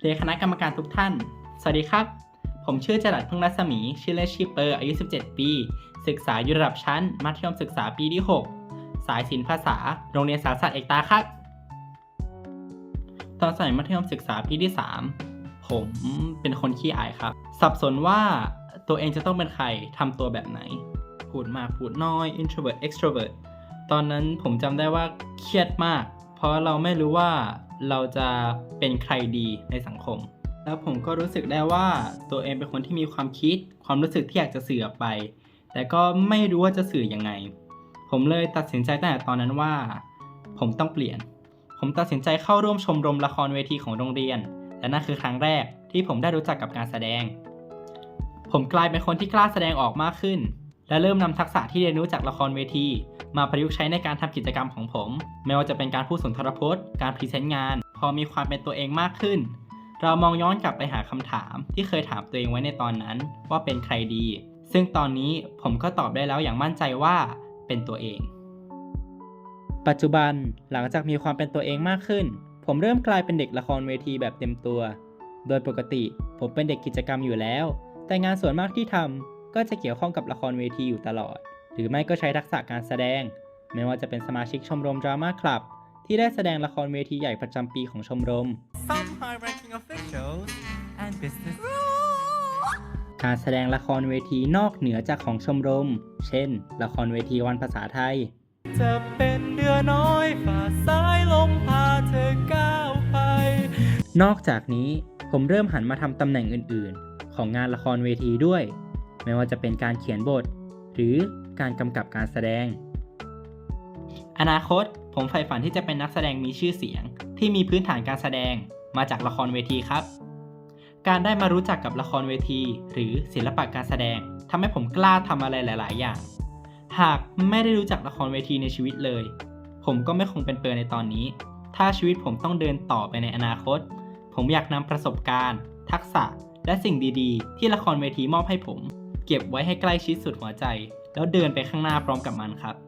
เรียนคณะกรรมการทุกท่าน สวัสดีครับ ผมชื่อจรัสพึ่งรัศมี ชื่อเล่นชื่อเปอร์อายุ 17 ปี ศึกษาอยู่ระดับชั้น มัธยมศึกษาปีที่ 6 สายศิลปภาษา โรงเรียนสารศาสตร์เอกตาครับ ตอนสมัยมัธยมศึกษาปีที่ 3 ผมเป็นคนขี้อายครับ สับสนว่าตัวเองจะต้องเป็นใครทำตัวแบบไหน พูดมากพูดน้อย introvert extrovert ตอนนั้นผมจำได้ว่าเครียดมาก เพราะเราไม่รู้ว่าเราจะเป็นใครดีในสังคม แล้วผมก็รู้สึกได้ว่าตัวเองเป็นคนที่มีความคิด ความรู้สึกที่อยากจะสื่อออกไป แต่ก็ไม่รู้ว่าจะสื่อยังไง ผมเลยตัดสินใจตั้งแต่ตอนนั้นว่า ผมต้องเปลี่ยน ผมตัดสินใจเข้าร่วมชมรมละครเวทีของโรงเรียน และนั่นคือครั้งแรกที่ผมได้รู้จักกับการแสดง ผมกลายเป็นคนที่กล้าแสดงออกมากขึ้น และเริ่มนำทักษะที่เรียนรู้จากละครเวที มาประยุกต์ใช้ในการทำกิจกรรมของผม ไม่ว่าจะเป็นการพูดสุนทรพจน์ การพรีเซนต์งาน พอมีความเป็นตัวเองมากขึ้น เรามองย้อนกลับไปหาคำถาม ที่เคยถามตัวเองไว้ในตอนนั้น ว่าเป็นใครดี ซึ่งตอนนี้ผมก็ตอบได้แล้วอย่างมั่นใจว่าเป็นตัวเอง ปัจจุบันหลังจากมีความเป็นตัวเองมากขึ้น ผมเริ่มกลายเป็นเด็กละครเวทีแบบเต็มตัว โดยปกติผมเป็นเด็กกิจกรรมอยู่แล้ว แต่งานส่วนมากที่ทำก็จะเกี่ยวข้องกับละครเวทีอยู่ตลอด หรือไม่ก็ใช้ทักษะการแสดง ไม่ว่าจะเป็นสมาชิกชมรมดราม่าคลับ ที่ได้แสดงละครเวทีใหญ่ประจำปีของชมรม some high-ranking officials and business การแสดงละครเวทีนอกเหนือจากของชมรม เช่น ละครเวทีวันภาษาไทย จะเป็นเรือน้อยฝ่าสายลมพาเธอก้าวไป นอกจากนี้ผมเริ่มหันมาทำตำแหน่งอื่น ๆ ของงานละครเวทีด้วย ไม่ว่าจะเป็นการเขียนบท หรือ การกำกับการแสดง อนาคตผมใฝ่ฝันที่จะเป็นนักแสดงมีชื่อเสียง ที่มีพื้นฐานการแสดงมาจากละครเวทีครับ การได้มารู้จักกับละครเวที หรือศิลปะการแสดงทำให้ผมกล้าทำอะไรหลาย ๆ อย่าง หากไม่ได้รู้จักละครเวทีในชีวิตเลย ผมก็ไม่คงเป็นเปอร์ในตอนนี้ ถ้าชีวิตผมต้องเดินต่อไปในอนาคต ผมอยากนำประสบการณ์ ทักษะ และสิ่งดี ๆ ที่ละครเวทีมอบให้ผม เก็บไว้ให้ใกล้ชิดสุดหัวใจ แล้วเดินไปข้างหน้าพร้อมกับมันครับ